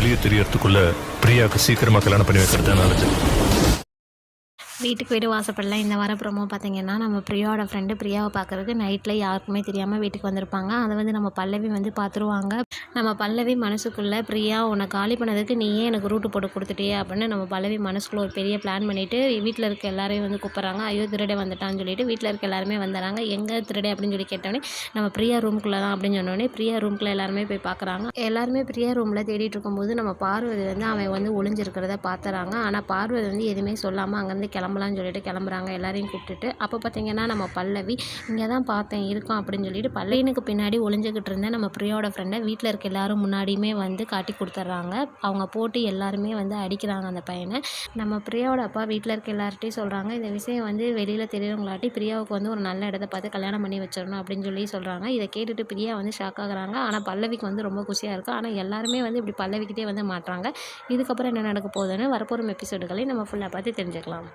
வெளியே தெரியறதுக்குள்ள பிரியாவுக்கு சீக்கிரமா கல்யாணம் பண்ணி வைக்கிறது தான் நல்லது வீட்டுக்கு வீடு வாசப்படலாம். இந்த வாரம் ப்ரோமோ பார்த்தீங்கன்னா நம்ம பிரியாவோட ஃப்ரெண்டு பிரியாவை பார்க்குறதுக்கு நைட்டில் யாருக்குமே தெரியாமல் வீட்டுக்கு வந்திருப்பாங்க. அதை வந்து நம்ம பல்லவி வந்து பார்த்துருவாங்க நம்ம பல்லவி மனசுக்குள்ளே பிரியா உன்னை காலி பண்ணதுக்கு நீயே எனக்கு ரூட்டு போட்டு கொடுத்துட்டியே அப்படின்னு நம்ம பல்லவி மனசுக்குள்ள ஒரு பெரிய பிளான் பண்ணிவிட்டு வீட்டில் இருக்க எல்லாரையும் வந்து கூப்பிட்றாங்க. ஐயோ திருடே வந்துட்டான்னு சொல்லிட்டு வீட்டில் இருக்க எல்லாருமே வந்துடுறாங்க. எங்கே திருடே? அப்படின்னு சொல்லி கேட்டோடனே நம்ம பிரியா ரூம்குள்ளே தான் அப்படின்னு சொன்னோடனே பிரியா ரூம்குள்ளே எல்லாருமே போய் பார்க்குறாங்க எல்லாருமே பிரியா ரூமில் தேடிட்டு இருக்கும்போது நம்ம பார்வதி வந்து அவன் வந்து ஒளிஞ்சிருக்கிறத பார்த்துறாங்க ஆனால் பார்வதி வந்து எதுவுமே சொல்லாமல் அங்கேருந்து கிளம்பலான்னு சொல்லிட்டு கிளம்புறாங்க. எல்லாரையும் கூப்பிட்டுட்டு அப்போ பார்த்தீங்கன்னா நம்ம பல்லவி இங்கே தான் பார்த்தேன் இருக்கான் அப்படின்னு சொல்லிட்டு பல்லவினுக்கு பின்னாடி ஒளிஞ்சிக்கிட்டு இருந்தேன் நம்ம பிரியாவோட ஃப்ரெண்டை வீட்டில் இருக்க எல்லாரும் முன்னாடியுமே வந்து காட்டி கொடுத்துட்றாங்க அவங்க போட்டு எல்லாருமே வந்து அடிக்கிறாங்க அந்த பையனை. நம்ம பிரியாவோட அப்பா வீட்டில் இருக்க எல்லார்ட்டையும் சொல்கிறாங்க இந்த விஷயம் வந்து வெளியில் தெரியவங்களாட்டி பிரியாவுக்கு வந்து ஒரு நல்ல இடத்த பார்த்து கல்யாணம் பண்ணி வச்சிடணும் அப்படின்னு சொல்லி சொல்கிறாங்க இதை கேட்டுட்டு பிரியா வந்து ஷாக் ஆகுறாங்க. ஆனால் பல்லவிக்கு வந்து ரொம்ப குஷியாக இருக்கும். ஆனால் எல்லாருமே வந்து இப்படி பல்லவிக்கிட்டே வந்து மாட்டுறாங்க. இதுக்கப்புறம் என்ன நடக்க போகுதுன்னு வரப்போகிற எபிசோடுகளை நம்ம ஃபுல்லாக பார்த்து தெரிஞ்சுக்கலாம்.